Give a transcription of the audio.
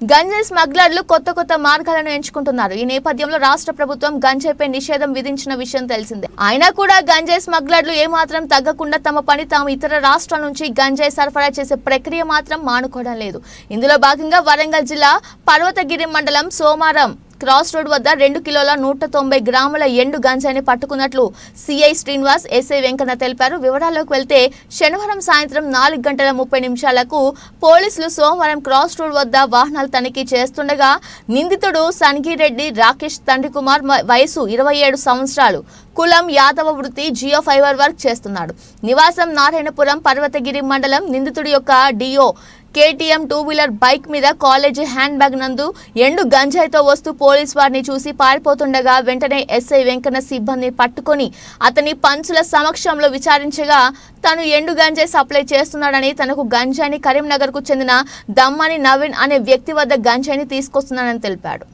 గంజాయి స్మగ్లర్లు కొత్త కొత్త మార్గాలను ఎంచుకుంటున్నారు. ఈ నేపథ్యంలో రాష్ట్ర ప్రభుత్వం గంజాయిపై నిషేధం విధించిన విషయం తెలిసిందే. అయినా కూడా గంజాయి స్మగ్లర్లు ఏమాత్రం తగ్గకుండా తమ పని తాము ఇతర రాష్ట్రాల నుంచి గంజాయి సరఫరా చేసే ప్రక్రియ మాత్రం మానుకోవడం లేదు. ఇందులో భాగంగా వరంగల్ జిల్లా పర్వతగిరి మండలం సోమారం క్రాస్ రోడ్ వద్ద రెండు కిలోల నూట తొంభై గ్రాముల ఎండు గంజాయిని పట్టుకున్నట్లు సిఐ శ్రీనివాస్ ఎస్ఐ వెంకన్న తెలిపారు. వివరాల్లోకి వెళ్తే శనివారం సాయంత్రం నాలుగు గంటల ముప్పై నిమిషాలకు పోలీసులు సోమవారం క్రాస్ రోడ్ వద్ద వాహనాలు తనిఖీ చేస్తుండగా నిందితుడు సంగిరెడ్డి రాకేష్ తండ్రి కుమార్ వయసు ఇరవై ఏడు సంవత్సరాలు. కులం యాదవ వృత్తి జియో ఫైబర్ వర్క్ చేస్తున్నాడు. నివాసం నారాయణపురం పర్వతగిరి మండలం నిందితుడి యొక్క డిఓ కేటీఎం టూ వీలర్ బైక్ మీద కాలేజీ హ్యాండ్ బ్యాగ్ నందు ఎండు గంజాయితో వస్తూ పోలీస్ వారిని చూసి పారిపోతుండగా వెంటనే ఎస్ఐ వెంకన్న సిబ్బంది పట్టుకొని అతని పంచుల సమక్షంలో విచారించగా తను ఎండు గంజాయి సప్లై చేస్తున్నాడని తనకు గంజాయిని కరీంనగర్కు చెందిన దమ్మాని నవీన్ అనే వ్యక్తి వద్ద గంజాయిని తీసుకొస్తున్నాడని తెలిపాడు.